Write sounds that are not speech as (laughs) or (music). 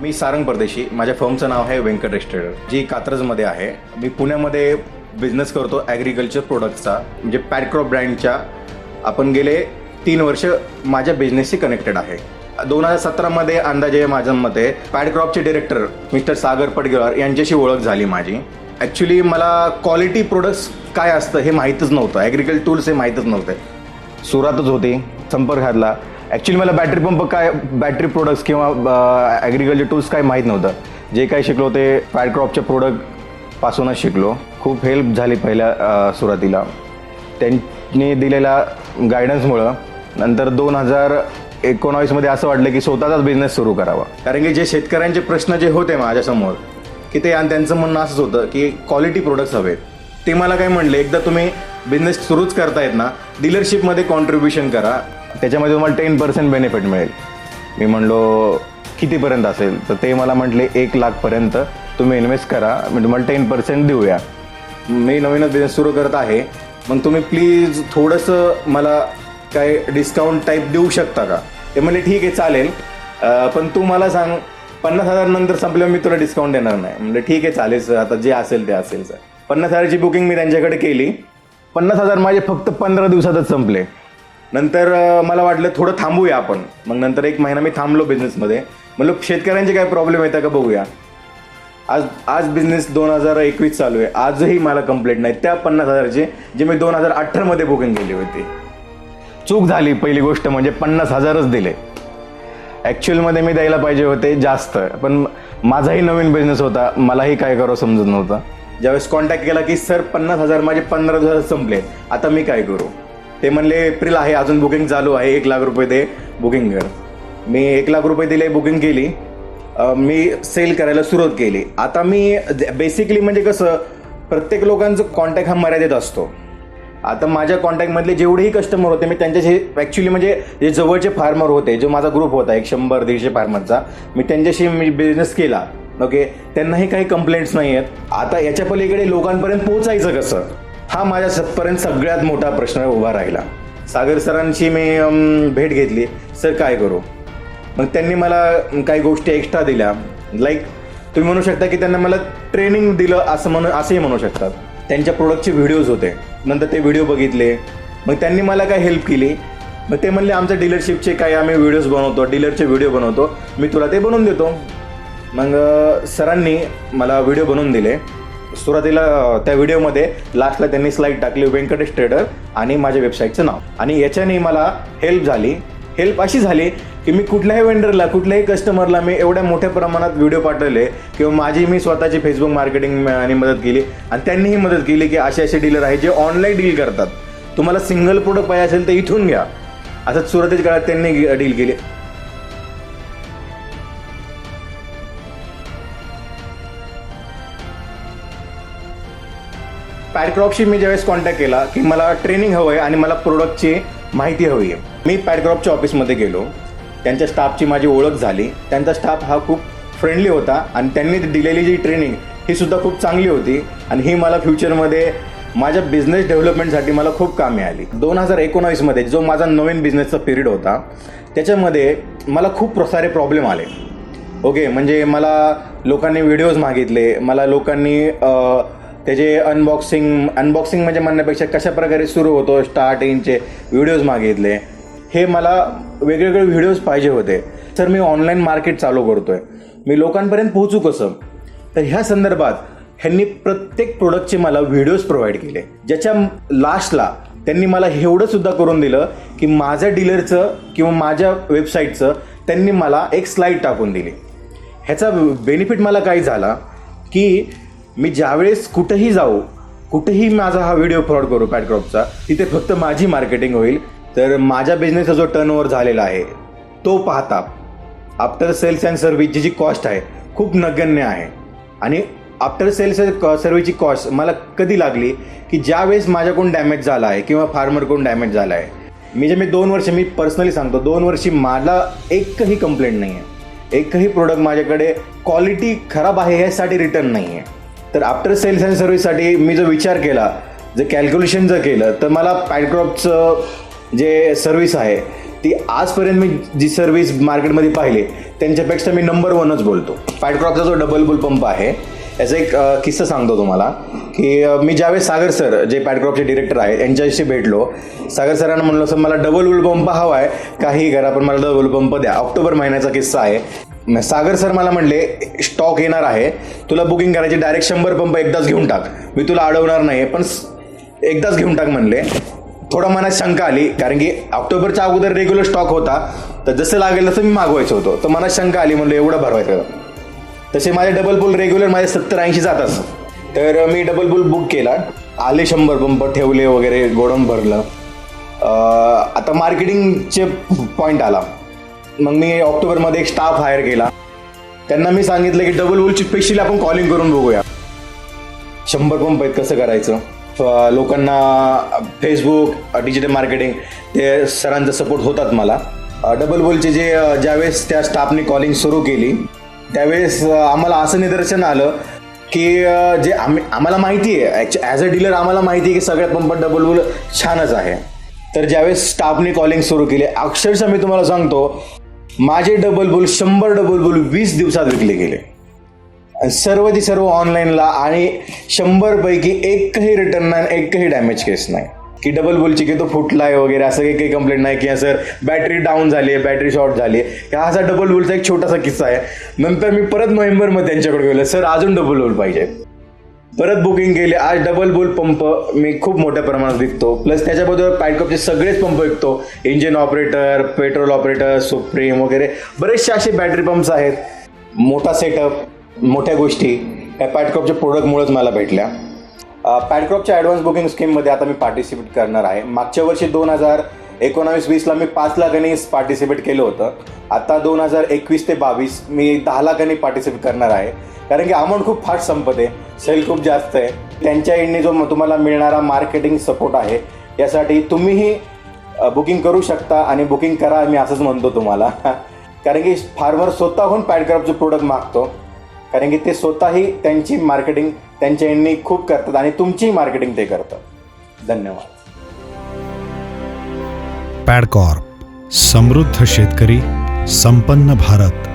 मी सारंग परदेशी. माझ्या फर्मचं नाव आहे व्यंकटेश ट्रेडर जी कात्रजमध्ये आहे. मी पुण्यामध्ये बिझनेस करतो ॲग्रिकल्चर प्रोडक्टचा म्हणजे पॅडक्रॉप ब्रँडच्या आपण गेले तीन वर्ष माझ्या बिझनेसशी कनेक्टेड आहे. दोन हजार सतरामध्ये अंदाजे माझ्या मते पॅडक्रॉपचे डिरेक्टर मिस्टर सागर पडगेवार यांच्याशी ओळख झाली माझी. ॲक्च्युली मला क्वालिटी प्रोडक्ट्स काय असतं हे माहीतच नव्हतं. ॲग्रिकल टूल्स हे माहीतच नव्हते. सुरातच होती. संपर्क साधला. ॲक्च्युली मला बॅटरी पंप काय बॅटरी प्रोडक्ट्स किंवा ॲग्रिकल्चर टूल्स काय माहीत नव्हतं. जे काय शिकलो ते पॅडक्रॉपच्या प्रोडक्टपासूनच शिकलो. खूप हेल्प झाली पहिल्या सुरुवातीला. त्यांनी दिलेल्या गायडन्समुळं नंतर दोन हजार एकोणावीसमध्ये असं वाटलं की स्वतःचाच बिझनेस सुरू करावा. कारण की जे शेतकऱ्यांचे प्रश्न जे होते माझ्यासमोर की ते आणि त्यांचं म्हणणं असंच होतं की क्वालिटी प्रोडक्ट्स हवेत. ते मला काय म्हणले एकदा तुम्ही बिझनेस सुरूच करतायत ना डीलरशिपमध्ये कॉन्ट्रीब्युशन करा त्याच्यामध्ये तुम्हाला टेन पर्सेंट बेनिफिट मिळेल. मी म्हणलो कितीपर्यंत असेल? तर ते मला म्हटले एक लाखपर्यंत तुम्ही इन्व्हेस्ट करा. मी तुम्हाला टेन पर्सेंट देऊया. मी नवीनच बिझनेस सुरू करत आहे. मग तुम्ही प्लीज थोडंसं मला काय डिस्काउंट टाईप देऊ शकता का? ते म्हणले ठीक आहे चालेल. पण तू मला सांग पन्नास हजार नंतर संपल्यावर मी तुला डिस्काउंट देणार नाही. म्हणजे ठीक आहे चालेल सर. आता जे असेल ते असेल सर. पन्नास हजाराची बुकिंग मी त्यांच्याकडे केली. पन्नास हजार माझे फक्त पंधरा दिवसातच संपले. नंतर मला वाटलं थोडं थांबूया आपण. मग नंतर एक महिना मी थांबलो बिझनेसमध्ये म्हणलं शेतकऱ्यांचे काय प्रॉब्लेम येतात का बघूया. आज आज बिझनेस दोन हजार एकवीस चालू आहे. आजही मला कंप्लेंट नाही. त्या पन्नास हजारचे जे मी दोन हजार अठरामध्ये बुकिंग केली होती. चूक झाली. पहिली गोष्ट म्हणजे पन्नास हजारच दिले. ॲक्च्युअलमध्ये मी द्यायला पाहिजे होते जास्त. पण माझाही नवीन बिझनेस होता. मलाही काय करावं समजत नव्हतं. ज्यावेळेस कॉन्टॅक्ट केला की सर पन्नास हजार माझे पंधरा दिवसात संपले. आता मी काय करू? ते म्हणले एप्रिल आहे अजून बुकिंग चालू आहे एक लाख रुपये दे बुकिंग कर. मी एक लाख रुपये दिले बुकिंग केली. मी सेल करायला सुरुवात केली. आता मी बेसिकली म्हणजे कसं प्रत्येक लोकांचं कॉन्टॅक्ट हा मर्यादित असतो. आता माझ्या कॉन्टॅक्टमधले जेवढेही कस्टमर होते मी त्यांच्याशी ॲक्च्युली म्हणजे जे जवळचे फार्मर होते जो माझा ग्रुप होता एक शंभर दीडशे फार्मरचा मी त्यांच्याशी मी बिझनेस केला. ओके त्यांनाही काही कंप्लेंट्स नाही आहेत आता याच्या पलीकडे लोकांपर्यंत पोहोचायचं कसं? हा माझ्या सतपर्यंत सगळ्यात मोठा प्रश्न उभा राहिला. सागर सरांची मी भेट घेतली. सर काय करू? मग त्यांनी मला काही गोष्टी एक्स्ट्रा दिल्या. लाईक तुम्ही म्हणू शकता की त्यांना मला ट्रेनिंग दिलं असं म्हणू असंही म्हणू शकतात. त्यांच्या प्रोडक्टचे व्हिडिओज होते. नंतर ते व्हिडिओ बघितले. मग त्यांनी मला काय हेल्प केली. मग ते म्हणले आमच्या डीलरशिपचे काही आम्ही व्हिडिओज बनवतो. डीलरचे व्हिडिओ बनवतो. मी तुला ते बनवून देतो. मग सरांनी मला व्हिडिओ बनवून दिले. सुरुवातीला त्या व्हिडिओमध्ये लास्टला त्यांनी स्लाईड टाकली व्यंकटेश ट्रेडर आणि माझ्या वेबसाईटचं नाव. आणि याच्याने मला हेल्प झाली. हेल्प अशी झाली की मी कुठल्याही वेंडरला कुठल्याही कस्टमरला मी एवढ्या मोठ्या प्रमाणात व्हिडिओ पाठवले किंवा माझी मी स्वतःची फेसबुक मार्केटिंग आणि मदत केली. आणि त्यांनीही मदत केली की असे असे डीलर आहेत जे ऑनलाईन डील करतात. तुम्हाला सिंगल प्रोडक्ट पाहिजे असेल तर इथून घ्या. असंच सुरुवातीच्या काळात त्यांनी डील केली. पॅडक्रॉपशी मी ज्यावेळेस कॉन्टॅक्ट केला की मला ट्रेनिंग हवं आहे आणि मला प्रोडक्टची माहिती हवी आहे. मी पॅडक्रॉपच्या ऑफिसमध्ये गेलो. त्यांच्या स्टाफची माझी ओळख झाली. त्यांचा स्टाफ हा खूप फ्रेंडली होता आणि त्यांनी दिलेली जी ट्रेनिंग ही सुद्धा खूप चांगली होती आणि ही मला फ्युचरमध्ये माझ्या बिझनेस डेव्हलपमेंटसाठी मला खूप कामे आली दोन हजार एकोणावीसमध्ये जो माझा नवीन बिझनेसचा पिरियड होता त्याच्यामध्ये मला खूप सारे प्रॉब्लेम आले. ओके म्हणजे मला लोकांनी व्हिडिओज मागितले मला लोकांनी त्याचे अनबॉक्सिंग अनबॉक्सिंग म्हणजे म्हणण्यापेक्षा कशा प्रकारे सुरू होतो स्टार्टिंगचे व्हिडिओज मागितले हे मला वेगवेगळे व्हिडिओज पाहिजे होते. तर मी ऑनलाईन मार्केट चालू करतोय. मी लोकांपर्यंत पोहोचू कसं? तर ह्या संदर्भात ह्यांनी प्रत्येक प्रोडक्टचे मला व्हिडिओज प्रोव्हाइड केले. ज्याच्या लास्टला त्यांनी मला एवढं सुद्धा करून दिलं की माझ्या डीलरचं किंवा माझ्या वेबसाईटचं त्यांनी मला एक स्लाईड टाकून दिली. ह्याचा बेनिफिट मला काय झाला की मी ज्यावेळेस कुठेही जाऊ कुठेही माझा हा व्हिडिओ फ्रॉड करू पॅटक्रॉपचा तिथे फक्त माझी मार्केटिंग होईल. तर माझ्या बिझनेसचा जो टर्नओव्हर झालेला आहे तो पाहता आफ्टर सेल्स अँड सर्व्हिसची जी कॉस्ट आहे खूप नगण्य आहे. आणि आफ्टर सेल्स सर्व्हिसची कॉस्ट मला कधी लागली की ज्यावेळेस माझ्याकडून डॅमेज झाला आहे किंवा फार्मरकडून डॅमेज झाला आहे. मी जे मी दोन वर्ष मी पर्सनली सांगतो दोन वर्षी मला एकही कंप्लेंट नाही आहे एकही प्रोडक्ट माझ्याकडे क्वालिटी खराब आहे ह्यासाठी रिटर्न नाही आहे तर आफ्टर सेल्स अँड सर्व्हिससाठी मी जो विचार केला जे कॅल्क्युलेशन जर केलं तर मला पॅडक्रॉपचं जे सर्व्हिस आहे ती आजपर्यंत मी जी सर्व्हिस मार्केटमध्ये पाहिली त्यांच्यापेक्षा मी नंबर वनच बोलतो. पॅडक्रॉपचा जो डबल बुल पंप आहे याचा एक किस्सा सांगतो तुम्हाला की मी ज्यावेळेस सागर सर जे पॅडक्रॉपचे डिरेक्टर आहेत यांच्याशी भेटलो सागर सरांना म्हणलं सर मला डबल बुल हवा आहे काही करा पण मला डबल पंप द्या. ऑक्टोबर महिन्याचा किस्सा आहे. सागर सर मला म्हणले स्टॉक येणार आहे तुला बुकिंग करायची डायरेक्ट शंभर पंप एकदाच घेऊन टाक. मी तुला अडवणार नाही पण एकदाच घेऊन टाक म्हणले. थोडा मनात शंका आली कारण की ऑक्टोबरच्या अगोदर रेग्युलर स्टॉक होता. तर जसं लागेल तसं मी मागवायचं होतं. तर मनात शंका आली म्हणलं एवढं भरवायचं तसे माझे डबल बुल रेग्युलर माझे सत्तर ऐंशी जातात. तर मी डबल बुल बुक केला. आले शंभर पंप ठेवले वगैरे गोडम भरलं. आता मार्केटिंगचे पॉईंट आला. मग मी ऑक्टोबरमध्ये एक स्टाफ हायर केला. त्यांना मी सांगितलं की डबल बुलची स्पेशली आपण कॉलिंग करून बघूया. शंभर पंप आहेत कसं करायचं? लोकांना फेसबुक डिजिटल मार्केटिंग ते सरांचा सपोर्ट होतात मला. डबल बोलचे जे ज्यावेळेस त्या स्टाफने कॉलिंग सुरू केली त्यावेळेस आम्हाला असं निदर्शन आलं की जे आम्ही आम्हाला माहिती आहे ॲज अ डीलर आम्हाला माहिती आहे की सगळ्या पंप डबल बुल छानच आहे. तर ज्यावेळेस स्टाफने कॉलिंग सुरू केली अक्षरशः मी तुम्हाला सांगतो माझे डबल बुल शंभर डबल बुल वीस दिवसात विकले गेले. सर्व ती सर्व ऑनलाईनला आणि शंभरपैकी एकही रिटर्न नाही एकही डॅमेज केस नाही. की डबल बोलची की तो फुटलाय वगैरे असं काही काही कंप्लेंट नाही की सर बॅटरी डाऊन झाली आहे बॅटरी शॉर्ट झाली आहे हा असा डबल बोलचा एक छोटासा किस्सा आहे. नंतर मी परत नोव्हेंबरमध्ये त्यांच्याकडे गेलो सर अजून डबल बोल पाहिजे. परत बुकिंग केली. आज डबल बोल पंप मी खूप मोठ्या प्रमाणात विकतो. प्लस त्याच्याबरोबर पॅडकपचे सगळेच पंप विकतो. Engine operator petrol operator supreme वगैरे. बरेचसे असे बॅटरी पंप्स आहेत. मोठा सेटअप मोठ्या गोष्टी. या पॅटकॉपच्या प्रोडक्टमुळेच मला भेटल्या. पॅडक्रॉपच्या ॲडव्हान्स बुकिंग स्कीममध्ये आता मी पार्टिसिपेट करणार आहे. मागच्या वर्षी दोन हजार एकोणावीस वीसला मी पाच लाखांनी पार्टिसिपेट केलं होतं. आता दोन हजार एकवीस ते बावीस मी दहा लाखांनी पार्टिसिपेट करणार आहे. कारण की अमाऊंट खूप फास्ट संपते सेल खूप जास्त आहे. त्यांच्या एंडने जो तुम्हाला मिळणारा मार्केटिंग सपोर्ट आहे यासाठी तुम्हीही बुकिंग करू शकता आणि बुकिंग करा मी असंच म्हणतो तुम्हाला. (laughs) कारण की फार्मर स्वतःहून पॅडक्रॉपचे प्रोडक्ट मागतो. कारण की ते स्वतःही त्यांची मार्केटिंग त्यांच्या यांनी खूप करतात आणि तुमची मार्केटिंग ते करतात. धन्यवाद. पॅडकॉर्प समृद्ध शेतकरी संपन्न भारत.